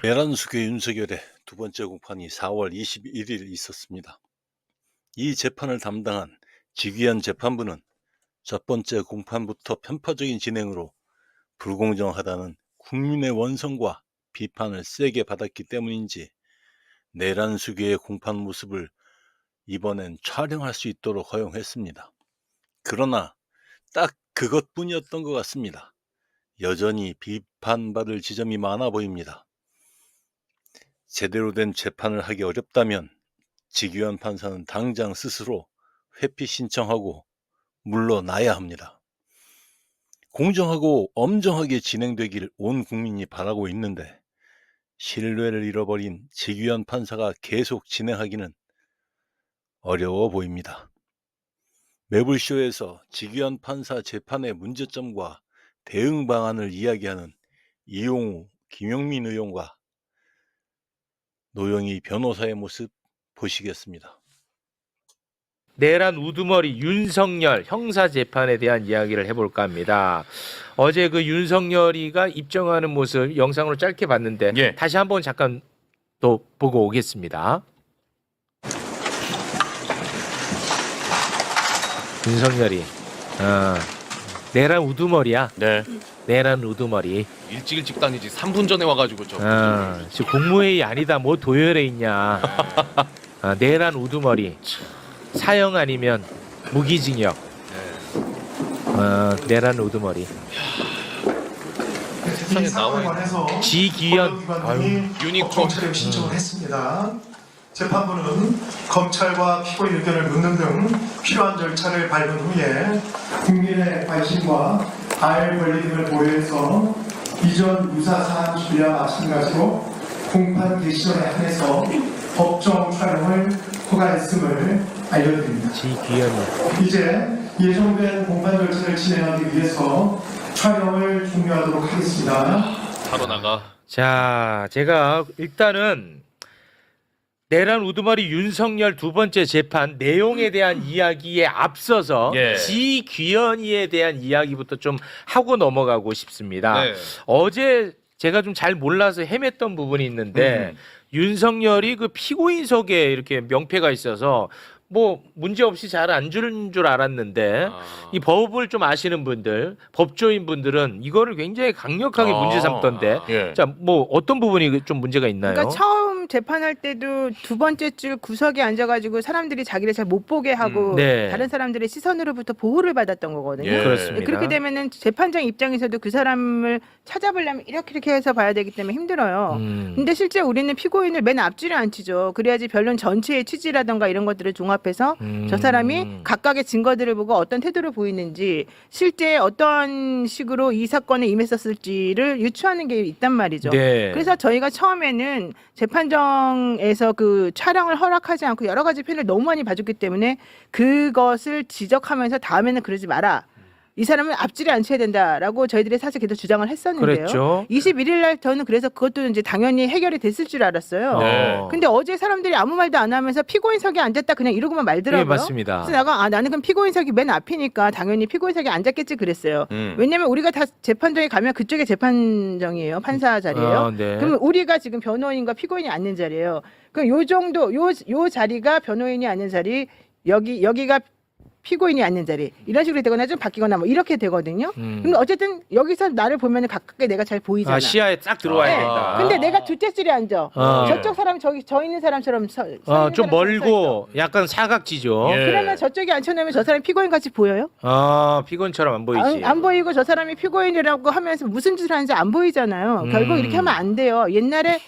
내란수교 윤석열의 두 번째 공판이 4월 21일 있었습니다. 이 재판을 담당한 직위한 재판부는 첫 번째 공판부터 편파적인 진행으로 불공정하다는 국민의 원성과 비판을 세게 받았기 때문인지 내란수교의 공판 모습을 이번엔 촬영할 수 있도록 허용했습니다. 그러나 딱 그것뿐이었던 것 같습니다. 여전히 비판받을 지점이 많아 보입니다. 제대로 된 재판을 하기 어렵다면 직위원 판사는 당장 스스로 회피 신청하고 물러나야 합니다. 공정하고 엄정하게 진행되기를 온 국민이 바라고 있는데 신뢰를 잃어버린 직위원 판사가 계속 진행하기는 어려워 보입니다. 매불쇼에서 직위원 판사 재판의 문제점과 대응 방안을 이야기하는 이용우, 김용민 의원과 노영희 변호사의 모습 보시겠습니다. 내란 우두머리 윤석열 형사 재판에 대한 이야기를 해볼까 합니다. 어제 그 윤석열이가 입정하는 모습 영상으로 짧게 봤는데 예. 다시 한번 잠깐 또 보고 오겠습니다. 윤석열이 어, 내란 우두머리야. 네. 내란 우두머리. 일찍 일찍 다니지 3분 전에 와가지고 저. 어, 지금 국무회의 아니다. 뭐 도열에 있냐. 어, 내란 우두머리. 사형 아니면 무기징역. 어, 내란 우두머리. 세상에 이 사건에 나와 관해서 지기현. 유니콘. 검찰에 신청을 했습니다. 재판부는 검찰과 피고인 의견을 묻는 등 필요한 절차를 밟은 후에 국민의 관심과 알 권리 등을 고려해서 이전 유사 사안處理와 마찬가지로 공판 개시 전에 한해서 법정 촬영을 허가했음을 알려드립니다. 이제 예정된 공판 절차를 진행하기 위해서 촬영을 종료하도록 하겠습니다. 바로 나가. 자, 제가 일단은 내란 우두머리 윤석열 두 번째 재판 내용에 대한 이야기에 앞서서 예. 지귀현이에 대한 이야기부터 좀 하고 넘어가고 싶습니다. 네. 어제 제가 좀 잘 몰라서 헤맸던 부분이 있는데 음. 윤석열이 그 피고인석에 이렇게 명패가 있어서 뭐 문제 없이 잘 안 주는 줄 알았는데 아. 이 법을 좀 아시는 분들, 법조인 분들은 이거를 굉장히 강력하게 아. 문제 삼던데. 예. 자, 뭐 어떤 부분이 좀 문제가 있나요? 그러니까 처음 재판할 때도 두 번째 줄 구석에 앉아가지고 사람들이 자기를 잘 못 보게 하고 음, 네. 다른 사람들의 시선으로부터 보호를 받았던 거거든요. 예. 그렇습니다. 그렇게 되면은 재판장 입장에서도 그 사람을 찾아보려면 이렇게 이렇게 해서 봐야 되기 때문에 힘들어요. 음. 근데 실제 우리는 피고인을 맨 앞줄에 앉히죠. 그래야지 변론 전체의 취지라던가 이런 것들을 종합해서 음. 저 사람이 각각의 증거들을 보고 어떤 태도를 보이는지 실제 어떤 식으로 이 사건에 임했었을지를 유추하는 게 있단 말이죠. 네. 그래서 저희가 처음에는 재판 정에서 그 촬영을 허락하지 않고 여러 가지 편을 너무 많이 봐줬기 때문에 그것을 지적하면서 다음에는 그러지 마라. 이 사람은 앞줄에 앉혀야 된다라고 저희들이 사실 계속 주장을 했었는데요. 그랬죠. 21일 날 저는 그래서 그것도 이제 당연히 해결이 됐을 줄 알았어요. 네. 근데 어제 사람들이 아무 말도 안 하면서 피고인석에 앉았다 그냥 이러고만 말더라고요. 네, 맞습니다. 그래서 내가 아 나는 그럼 피고인석이 맨 앞이니까 당연히 피고인석에 앉았겠지 그랬어요. 음. 왜냐면 우리가 다 재판정에 가면 그쪽에 재판정이에요. 판사 자리예요. 아, 네. 그러면 우리가 지금 변호인과 피고인이 앉는 자리예요. 그럼 요 정도 요 요 자리가 변호인이 앉는 자리 여기 여기가 피고인이 앉는 자리 이런 식으로 되거나 좀 바뀌거나 뭐 이렇게 되거든요. 음. 근데 어쨌든 여기서 나를 보면 가깝게 내가 잘 보이잖아. 아, 시야에 딱 들어와야 네. 된다. 근데 내가 둘째 줄에 앉아. 어. 저쪽 사람 저기 저 있는 사람처럼 서, 서 어, 있는 좀 사람처럼 서 있어. 멀고 약간 사각지죠. 예. 그러면 저쪽에 앉혀놓으면 저 사람이 피고인 같이 보여요? 아, 피곤처럼 안 보이지. 안, 안 보이고 저 사람이 피고인이라고 하면서 무슨 짓을 하는지 안 보이잖아요. 음. 결국 이렇게 하면 안 돼요. 옛날에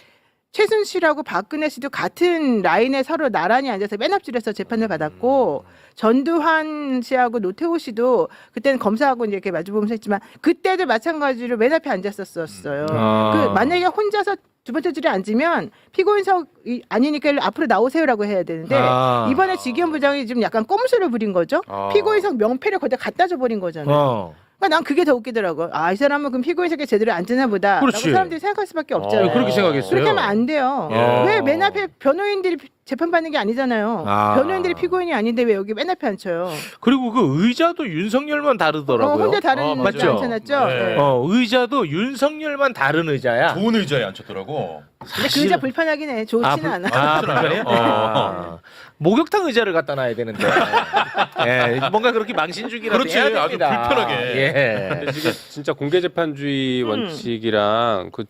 최순실하고 박근혜 씨도 같은 라인에 서로 나란히 앉아서 맨 앞줄에서 재판을 받았고 전두환 씨하고 노태우 씨도 그때는 검사하고 이제 이렇게 마주보면서 했지만 그때도 마찬가지로 맨 앞에 앉았었어요. 아. 그 만약에 혼자서 두 번째 줄에 앉으면 피고인석이 아니니까 일로 앞으로 나오세요라고 해야 되는데 아. 이번에 지기현 부장이 지금 약간 꼼수를 부린 거죠. 아. 피고인석 명패를 거기다 갖다 줘 버린 거잖아요. 어. 그러니까 난 그게 더 웃기더라고. 아, 이 사람은 그럼 피고인석에 제대로 앉으나 보다. 그렇지. 라고 사람들이 생각할 수밖에 없잖아요. 네, 그렇게 생각했어요. 그렇게 하면 안 돼요. 예. 왜 맨 앞에 변호인들이 재판받는 게 아니잖아요. 아. 변호인들이 피고인이 아닌데 왜 여기 맨 앞에 앉혀요? 그리고 그 의자도 윤석열만 어, 다르더라고요. 혼자 다른 어, 의자 맞죠? 앉혀놨죠? 네. 네. 어, 의자도 윤석열만 다른 의자야. 좋은 의자에 앉혔더라고. 근데 그 의자 불편하긴 해. 좋지는 불- 않아. 아, 그렇진 불편해요? 않아요? 아, 목욕탕 의자를 갖다 놔야 되는데. 예, 뭔가 그렇게 망신주기라도 그렇지, 해야 아주 됩니다. 불편하게. 예. 근데 이게 진짜 공개 재판주의 음. 원칙이랑 그,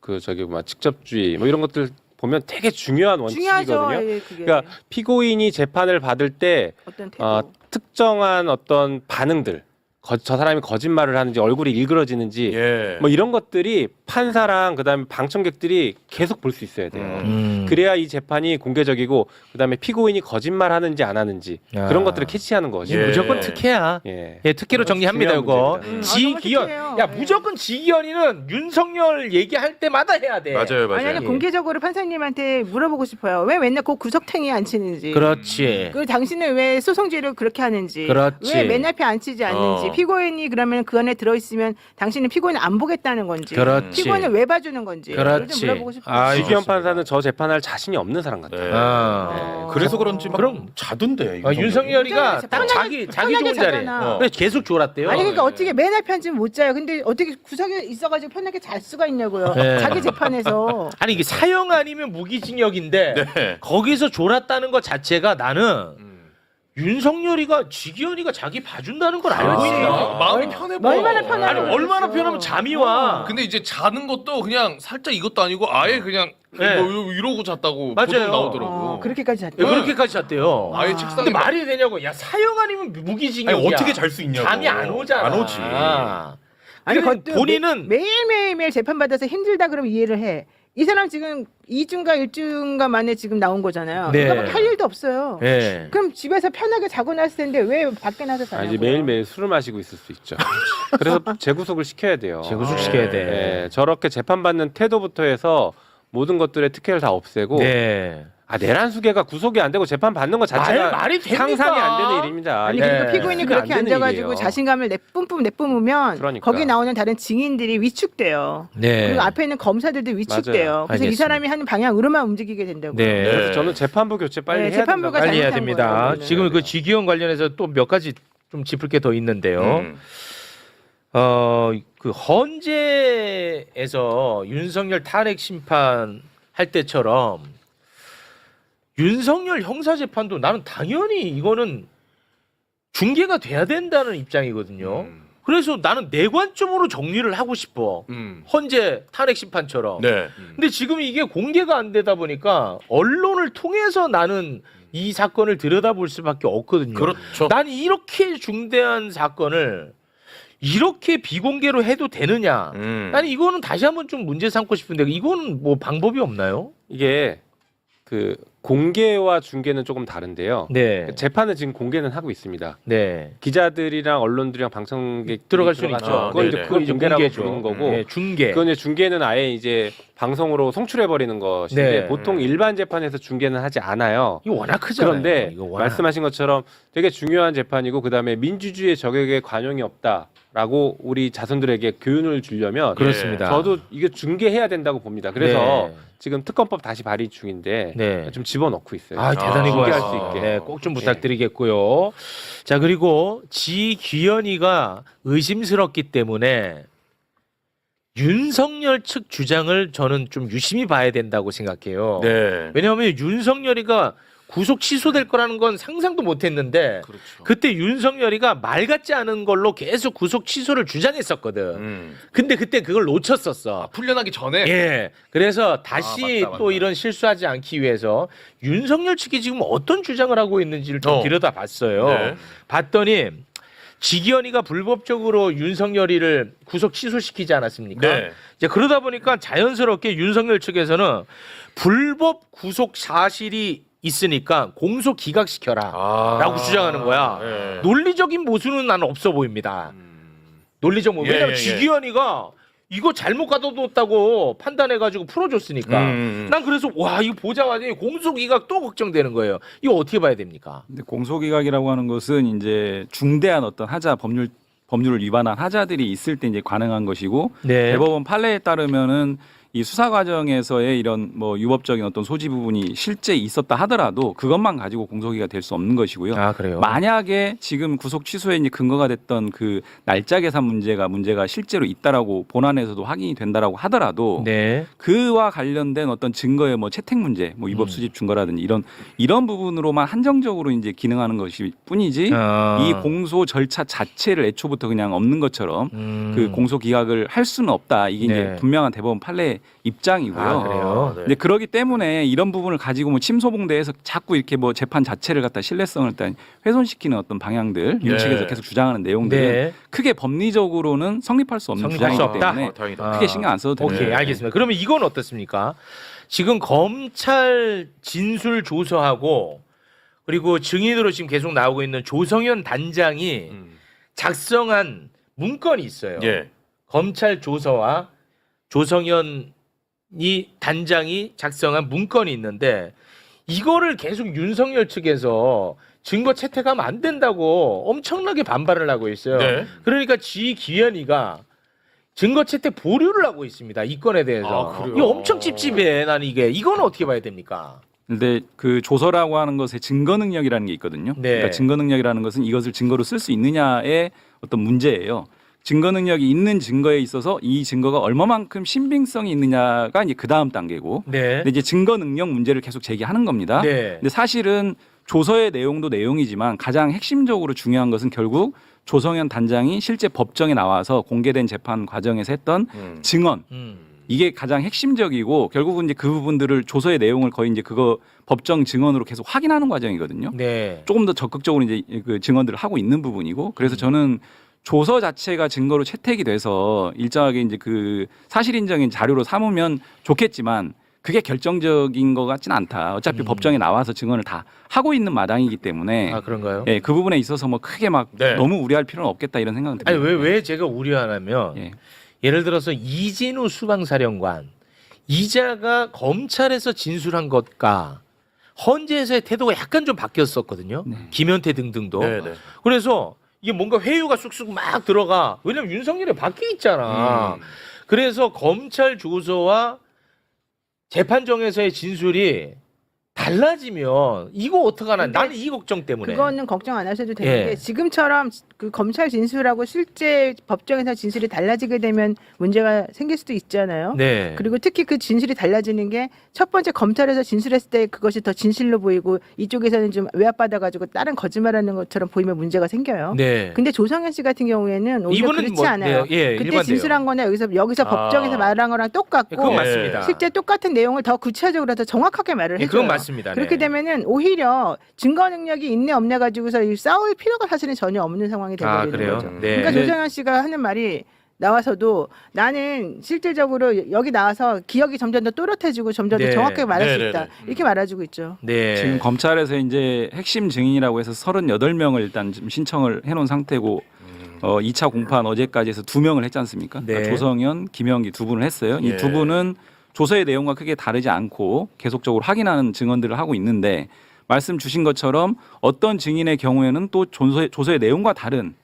그 저기 뭐 직접주의 뭐 이런 것들 보면 되게 중요한. 원칙이거든요. 예, 그게. 그러니까 피고인이 재판을 받을 때 어떤 태도. 어, 특정한 어떤 반응들, 거- 저 사람이 거짓말을 하는지 얼굴이 일그러지는지 예. 뭐 이런 것들이 판사랑 그다음에 방청객들이 계속 볼 수 있어야 돼요. 음. 그래야 이 재판이 공개적이고 그다음에 피고인이 거짓말 하는지 안 하는지 야. 그런 것들을 캐치하는 거죠. 예. 무조건 특혜야. 예. 예, 특혜로 정리합니다, 중요한 이거. 문제입니다. 음, 지기현. 아, 너무. 야, 예. 무조건 지기현이는 윤석열 얘기할 때마다 해야 돼. 맞아요, 맞아요. 만약에 예. 공개적으로 판사님한테 물어보고 싶어요. 왜 맨날 그 구석탱이에 앉히는지. 그렇지. 그 당신은 왜 소송지를 그렇게 하는지. 그렇지. 왜맨 앞에 앉히지 않는지. 어. 피고인이 그러면 그 안에 들어 있으면 당신은 피고인을 안 보겠다는 건지. 그렇지. 피고인을 왜 봐주는 건지. 그렇지. 좀 물어보고 싶어요. 아, 좋습니다. 판사는 저 재판할 자신이 없는 사람 같아요. 네. 아. 어. 그래서 그런지 막 그럼. 자던데. 아, 윤석열이가 딱 자기 자기 편하게 좋은 자리. 자잖아. 어. 계속 졸았대요. 아니 그러니까 네. 어떻게 맨 앞에 앉으면 못 자요. 근데 어떻게 구석에 있어가지고 편하게 잘 수가 있냐고요. 네. 자기 재판에서. 아니 이게 사형 아니면 무기징역인데 네. 거기서 졸았다는 것 자체가 나는 음. 윤석열이가 지기현이가 자기 봐준다는 걸 알고 아, 있나? 마음이 편해 보여. 얼마나 편하게 아니. 얼마나 편하면 잠이 와. 근데 이제 자는 것도 그냥 살짝 이것도 아니고 아예 그냥 네. 뭐 이러고 잤다고 맞아요. 보도 나오더라고. 어, 그렇게까지 잤대. 왜 그렇게까지 잤대요. 아예 아. 책상에 근데 막- 말이 되냐고. 야 사형 아니면 무기징역이야. 아니 어떻게 잘 수 있냐고. 잠이 안 오잖아. 안 오지. 아니 근데 그것도 본인은 매, 매일매일 재판 받아서 힘들다 그러면 이해를 해. 이 사람 지금 2주인가 1주인가 만에 지금 나온 거잖아요. 네. 그러니까 할 일도 없어요. 예. 그럼 집에서 편하게 자고 났을 텐데 왜 밖에 나서 아, 자냐고요. 이제 매일매일 술을 마시고 있을 수 있죠. 그래서 재구속을 시켜야 돼요. 재구속 시켜야 돼. 예, 저렇게 재판받는 태도부터 해서 모든 것들의 특혜를 다 없애고 네. 아 내란 수개가 구속이 안 되고 재판 받는 것 자체가 말, 말이 됩니까? 상상이 안 되는 일입니다. 아니 네. 피고인이 안 그렇게 되는 앉아가지고 일이에요. 자신감을 내 뿜뿜 내뿜으면 그러니까. 거기 나오는 다른 증인들이 위축돼요. 네. 그리고 앞에 있는 검사들도 위축돼요. 맞아요. 그래서 이 알겠습니다. 사람이 하는 방향으로만 움직이게 된다고. 네. 그래서 저는 재판부 교체 빨리 네, 해야 재판부가 빨리 해야 잘못한 됩니다. 거예요, 이거는. 지금 그 지기현 관련해서 또 몇 가지 좀 짚을 게 더 있는데요. 음. 어, 그 헌재에서 윤석열 탄핵 심판 할 때처럼 윤석열 형사 재판도 나는 당연히 이거는 중계가 돼야 된다는 입장이거든요. 음. 그래서 나는 내 관점으로 정리를 하고 싶어. 음. 헌재 탄핵 심판처럼. 네. 근데 지금 이게 공개가 안 되다 보니까 언론을 통해서 나는 이 사건을 들여다볼 수밖에 없거든요. 그렇죠. 난 이렇게 중대한 사건을 이렇게 비공개로 해도 되느냐? 음. 나는 이거는 다시 한번 좀 문제 삼고 싶은데 이거는 뭐 방법이 없나요? 이게 그 공개와 중계는 조금 다른데요. 네, 재판은 지금 공개는 하고 있습니다. 네. 기자들이랑 언론들이랑 방청객 들어갈 수는 있죠. 그건 이제 네네. 그걸 이제 공개라고 공개죠. 부르는 거고 네, 중계. 그건 이제 중계는 아예 이제 방송으로 송출해 버리는 것인데 네. 보통 일반 재판에서 중계는 하지 않아요. 이거 워낙 크잖아요. 그런데 이거 워낙. 말씀하신 것처럼 되게 중요한 재판이고 그다음에 민주주의 저격에 관용이 없다라고 우리 자손들에게 교훈을 주려면 그렇습니다. 저도 이게 중계해야 된다고 봅니다. 그래서 네. 지금 특검법 다시 발의 중인데 네. 좀 집어넣고 있어요. 아, 대단히 고맙습니다. 수 있게. 네, 꼭 좀 부탁드리겠고요. 자, 그리고 지귀현이가 의심스럽기 때문에 윤석열 측 주장을 저는 좀 유심히 봐야 된다고 생각해요. 네. 왜냐하면 윤석열이가 구속 취소될 거라는 건 상상도 못 했는데 그렇죠. 그때 윤석열이가 말 같지 않은 걸로 계속 구속 취소를 주장했었거든. 음. 근데 그때 그걸 놓쳤었어. 아, 풀려나기 전에 예. 그래서 다시 아, 맞다, 또 맞다. 이런 실수하지 않기 위해서 윤석열 측이 지금 어떤 주장을 하고 있는지를 좀 어. 들여다봤어요. 네. 봤더니 지기현이가 불법적으로 윤석열이를 구속 취소시키지 않았습니까? 네. 이제 그러다 보니까 자연스럽게 윤석열 측에서는 불법 구속 사실이 있으니까 공소 기각시켜라. 아. 라고 주장하는 거야. 네. 논리적인 모순은 나는 없어 보입니다. 논리적 모순. 예, 왜냐면 예, 예. 지기현이가 이거 잘못 가둬뒀다고 판단해가지고 풀어줬으니까. 음. 난 그래서 와 이거 보자마자 공소기각 또 걱정되는 거예요. 이거 어떻게 봐야 됩니까? 근데 공소기각이라고 하는 것은 이제 중대한 어떤 하자 법률 법률을 위반한 하자들이 있을 때 이제 가능한 것이고 네. 대법원 판례에 따르면은 이 수사 과정에서의 이런 뭐 유법적인 어떤 소지 부분이 실제 있었다 하더라도 그것만 가지고 공소기가 될 수 없는 것이고요. 아 그래요. 만약에 지금 구속 취소에 이제 근거가 됐던 그 날짜 계산 문제가 문제가 실제로 있다라고 본안에서도 확인이 된다라고 하더라도 네. 그와 관련된 어떤 증거의 뭐 채택 문제, 뭐 위법 음. 수집 증거라든지 이런 이런 부분으로만 한정적으로 이제 기능하는 것이 뿐이지 아. 이 공소 절차 자체를 애초부터 그냥 없는 것처럼 음. 그 공소 기각을 할 수는 없다. 이게 네. 이제 분명한 대법원 판례 입장이고요. 아, 그래요? 네. 근데 그러기 때문에 이런 부분을 가지고 뭐 침소봉대에서 자꾸 이렇게 뭐 재판 자체를 갖다 신뢰성을 일단 훼손시키는 어떤 방향들 네. 윤측에서 계속 주장하는 내용들은 네. 크게 법리적으로는 성립할 수 없는 성립할 수 주장이기 없다? 때문에 어, 다행이다. 아. 크게 신경 안 써도 됩니다. 오케이 네. 알겠습니다. 그러면 이건 어떻습니까? 지금 검찰 진술 조서하고 그리고 증인으로 지금 계속 나오고 있는 조성현 단장이 음. 작성한 문건이 있어요. 예. 검찰 조서와 조성현이 단장이 작성한 문건이 있는데 이거를 계속 윤석열 측에서 증거 채택하면 안 된다고 엄청나게 반발을 하고 있어요. 네. 그러니까 지 기현이가 증거 채택 보류를 하고 있습니다. 이 건에 대해서. 아, 그래요? 이거 엄청 찝찝해. 나는 이게 이건 어떻게 봐야 됩니까? 근데 그 조서라고 하는 것에 증거 능력이라는 게 있거든요. 네. 그러니까 증거 능력이라는 것은 이것을 증거로 쓸 수 있느냐의 어떤 문제예요. 증거 능력이 있는 증거에 있어서 이 증거가 얼마만큼 신빙성이 있느냐가 이제 그 다음 단계고. 네. 근데 이제 증거 능력 문제를 계속 제기하는 겁니다. 네. 근데 사실은 조서의 내용도 내용이지만 가장 핵심적으로 중요한 것은 결국 조성현 단장이 실제 법정에 나와서 공개된 재판 과정에서 했던 음. 증언 음. 이게 가장 핵심적이고 결국은 이제 그 부분들을 조서의 내용을 거의 이제 그거 법정 증언으로 계속 확인하는 과정이거든요. 네. 조금 더 적극적으로 이제 그 증언들을 하고 있는 부분이고 그래서 저는 조서 자체가 증거로 채택이 돼서 일정하게 이제 그 사실 인정인 자료로 삼으면 좋겠지만 그게 결정적인 것 같지는 않다. 어차피 음. 법정에 나와서 증언을 다 하고 있는 마당이기 때문에 아 그런가요? 예, 그 부분에 있어서 뭐 크게 막 네. 너무 우려할 필요는 없겠다 이런 생각은 듭니다. 아니 왜왜 제가 우려하냐면 예. 예를 들어서 이진우 수방사령관 이자가 검찰에서 진술한 것과 헌재에서의 태도가 약간 좀 바뀌었었거든요. 네. 김현태 등등도. 네, 네. 그래서 이게 뭔가 회유가 쑥쑥 막 들어가. 왜냐면 윤석열이 바뀌어 있잖아. 음. 그래서 검찰 조서와 재판정에서의 진술이 달라지면 이거 어떡하나. 근데 나는 이 걱정 때문에. 그거는 걱정 안 하셔도 되는 예. 게 지금처럼 그 검찰 진술하고 실제 법정에서 진술이 달라지게 되면 문제가 생길 수도 있잖아요. 네. 그리고 특히 그 진술이 달라지는 게 첫 번째 검찰에서 진술했을 때 그것이 더 진실로 보이고 이쪽에서는 좀 외압받아 가지고 다른 거짓말하는 것처럼 보이면 문제가 생겨요. 네. 근데 조성현 씨 같은 경우에는 오히려 이분은 그렇지 뭐- 않아요. 네, 예, 그때 일반돼요. 진술한 거나 여기서 여기서 아. 법정에서 말한 거랑 똑같고 예. 맞습니다. 실제 똑같은 내용을 더 구체적으로 더 정확하게 말을 예, 해줘요. 그건 맞습니다. 그렇게 네. 되면은 오히려 증거 능력이 있네 없네 가지고서 이 싸울 필요가 사실은 전혀 없는 상황이 아 되버리는 그래요. 거죠. 네. 그러니까 네. 조정현 씨가 하는 말이 나와서도 나는 실질적으로 여기 나와서 기억이 점점 더 또렷해지고 점점 더 네. 정확하게 말할 네, 수 네, 있다. 네. 이렇게 말해주고 있죠. 네. 지금 검찰에서 이제 핵심 증인이라고 해서 38명을 일단 좀 신청을 해놓은 상태고 어 2차 공판 어제까지 해서 두 명을 했지 않습니까? 네. 그러니까 조성현, 김영기 두 분을 했어요. 이 예. 두 분은 조서의 내용과 크게 다르지 않고 계속적으로 확인하는 증언들을 하고 있는데 말씀 주신 것처럼 어떤 증인의 경우에는 또 조서의, 조서의 내용과 다른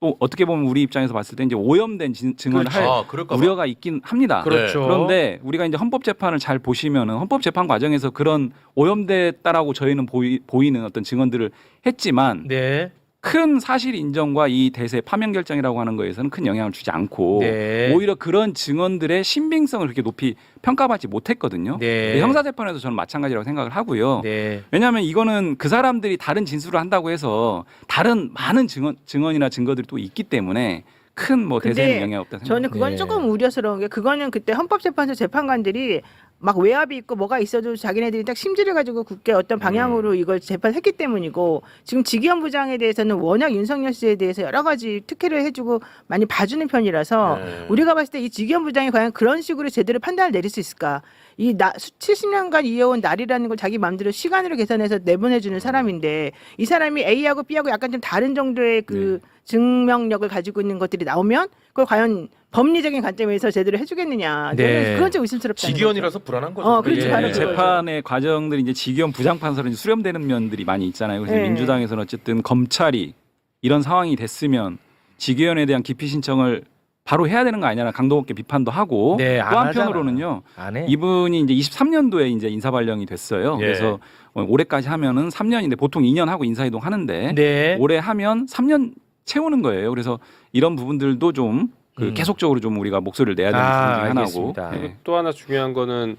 또 어떻게 보면 우리 입장에서 봤을 때 이제 오염된 진- 증언을 할 아, 그럴까 봐. 우려가 있긴 합니다. 그렇죠. 네. 그런데 우리가 이제 헌법 재판을 잘 보시면은 헌법 재판 과정에서 그런 오염됐다라고 저희는 보이, 보이는 어떤 증언들을 했지만 네. 큰 사실 인정과 이 대세 파면 결정이라고 하는 거에서는 큰 영향을 주지 않고 네. 오히려 그런 증언들의 신빙성을 그렇게 높이 평가받지 못했거든요. 네. 형사 재판에서 저는 마찬가지라고 생각을 하고요. 네. 왜냐하면 이거는 그 사람들이 다른 진술을 한다고 해서 다른 많은 증언 증언이나 증거들이 또 있기 때문에 큰뭐 근데 대세에는 영향이 없다 생각합니다. 저는 그건 네. 조금 우려스러운 게 그거는 그때 헌법재판소 재판관들이 막 외압이 있고 뭐가 있어도 자기네들이 딱 심지를 가지고 굳게 어떤 방향으로 이걸 재판했기 때문이고 지금 지기현 부장에 대해서는 워낙 윤석열 씨에 대해서 여러 가지 특혜를 해주고 많이 봐주는 편이라서 네. 우리가 봤을 때 이 지기현 부장이 과연 그런 식으로 제대로 판단을 내릴 수 있을까? 이 나, 70년간 이어온 날이라는 걸 자기 마음대로 시간으로 계산해서 내보내주는 사람인데 이 사람이 A하고 B하고 약간 좀 다른 정도의 그 증명력을 가지고 있는 것들이 나오면 그걸 과연 법리적인 관점에서 제대로 해주겠느냐? 네. 그건 좀 의심스럽다는 직위원이라서 불안한 거죠. 어, 그렇죠. 예. 바로 네, 그거죠. 재판의 과정들이 이제 직위원 부장판사로 이제 수렴되는 면들이 많이 있잖아요. 그래서 네. 민주당에서는 어쨌든 검찰이 이런 상황이 됐으면 직위원에 대한 기피 신청을 바로 해야 되는 거 아니냐는 강도 높게 비판도 하고 네, 또안 한편으로는요. 안 해. 이분이 이제 23년도에 이제 인사 발령이 됐어요. 예. 그래서 어, 올해까지 하면은 3년인데 보통 2년 하고 인사 이동 하는데 네. 올해 하면 3년 채우는 거예요. 그래서 이런 부분들도 좀 그 음. 계속적으로 좀 우리가 목소리를 내야 되는 아, 부분 중에 하나고. 알겠습니다. 예. 그리고 또 하나 중요한 거는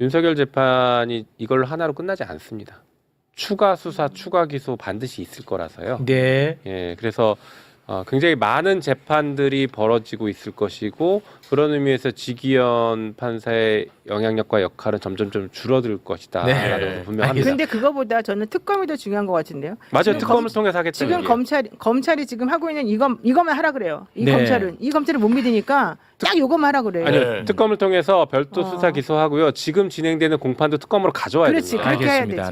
윤석열 재판이 이걸로 하나로 끝나지 않습니다. 추가 수사, 추가 기소 반드시 있을 거라서요. 네. 예, 그래서 어, 굉장히 많은 재판들이 벌어지고 있을 것이고 그런 의미에서 지기현 판사의 영향력과 역할은 점점 좀 줄어들 것이다. 네. 라고 분명합니다. 근데 그거보다 저는 특검이 더 중요한 것 같은데요. 맞아요. 특검을 검- 통해서 하겠다는 지금. 검찰 검찰이 지금 하고 있는 이거 이것만 하라 그래요. 이 네. 검찰은 이 검찰을 못 믿으니까 딱 이것만 하라 그래요. 아니요, 네. 특검을 통해서 별도 어. 수사 기소하고요. 지금 진행되는 공판도 특검으로 가져와야 그렇지 됩니다. 그렇게 해야 알겠습니다. 되지.